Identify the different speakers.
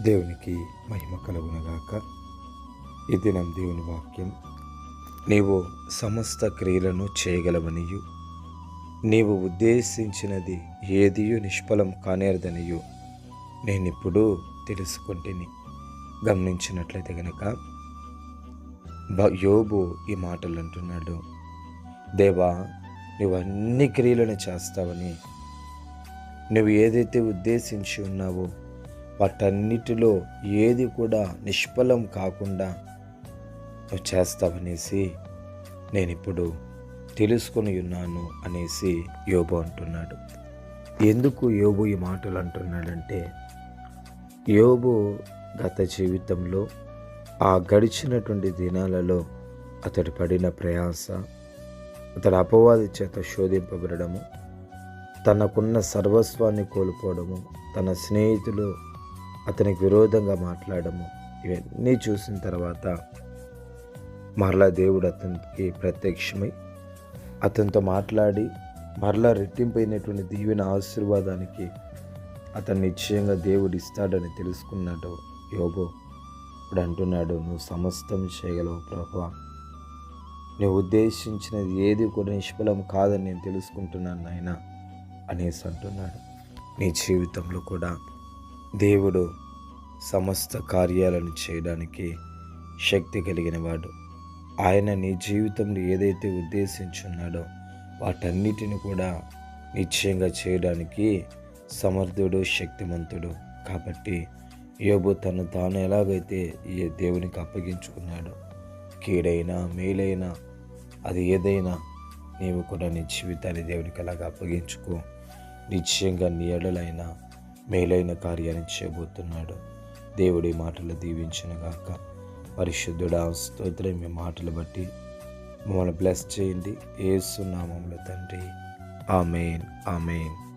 Speaker 1: దేవునికి మహిమ కలుగునగాక. ఈ దినం దేవుని వాక్యం నీవు సమస్త క్రియలను చేయగలవనియు నీవు ఉద్దేశించినది ఏదియు నిష్ఫలం కానేరదనియు నేనిప్పుడు తెలుసుకుంటేని గమనించినట్లయితే గనక యోబు ఈ మాటలు అంటున్నాడు దేవా నువ్వు అన్ని క్రియలను చేస్తావని నువ్వు ఏదైతే ఉద్దేశించి ఉన్నావో వాటన్నిటిలో ఏది కూడా నిష్ఫలం కాకుండా నువ్వు చేస్తావనేసి నేను ఇప్పుడు తెలుసుకొని ఉన్నాను అనేసి యోబు అంటున్నాడు. ఎందుకు యోబు ఈ మాటలు అంటున్నాడంటే యోబు గత జీవితంలో ఆ గడిచినటువంటి దినాలలో అతడు పడిన ప్రయాస అతడు అపవాది చేత శోధింపబడము తనకున్న సర్వస్వాన్ని కోల్పోవడము తన స్నేహితులు అతనికి విరోధంగా మాట్లాడము. ఇవన్నీ చూసిన తర్వాత మరలా దేవుడు అతనికి ప్రత్యక్షమై అతనితో మాట్లాడి మరలా రెట్టింపైనటువంటి దీవెన ఆశీర్వాదానికి అతను నిశ్చయంగా దేవుడు ఇస్తాడని తెలుసుకున్నాడు. యోబో ఇప్పుడు అంటున్నాడు నువ్వు సమస్తం చేయగలవు ప్రభా నువ్వు ఉద్దేశించినది ఏది కూడా నిష్ఫలం కాదని నేను తెలుసుకుంటున్నాను నాయన అనేసి అంటున్నాడు. నీ జీవితంలో కూడా దేవుడు సమస్త కార్యాలను చేయడానికి శక్తి కలిగిన వాడు ఆయన నీ జీవితంలో ఏదైతే ఉద్దేశించున్నాడో వాటన్నిటిని కూడా నిశ్చయంగా చేయడానికి సమర్థుడు శక్తిమంతుడు. కాబట్టి యోబు తను తాను ఎలాగైతే ఈ దేవునికి అప్పగించుకున్నాడో కీడైనా మేలైనా అది ఏదైనా నీవు కూడా నీ జీవితాన్ని దేవునికి అలాగ అప్పగించుకో. నిశ్చయంగా నీ ఎడలైనా మేలైన కార్యాన్ని చేయబోతున్నాడు. దేవుడి మాటలు దీవించినగాక పరిశుద్ధుడా స్తోత్రం. మీ మాటలు బట్టి మమ్మల్ని బ్లెస్ చేయండి. ఏసునామంలో తండ్రి. ఆమెన్. ఆమెన్.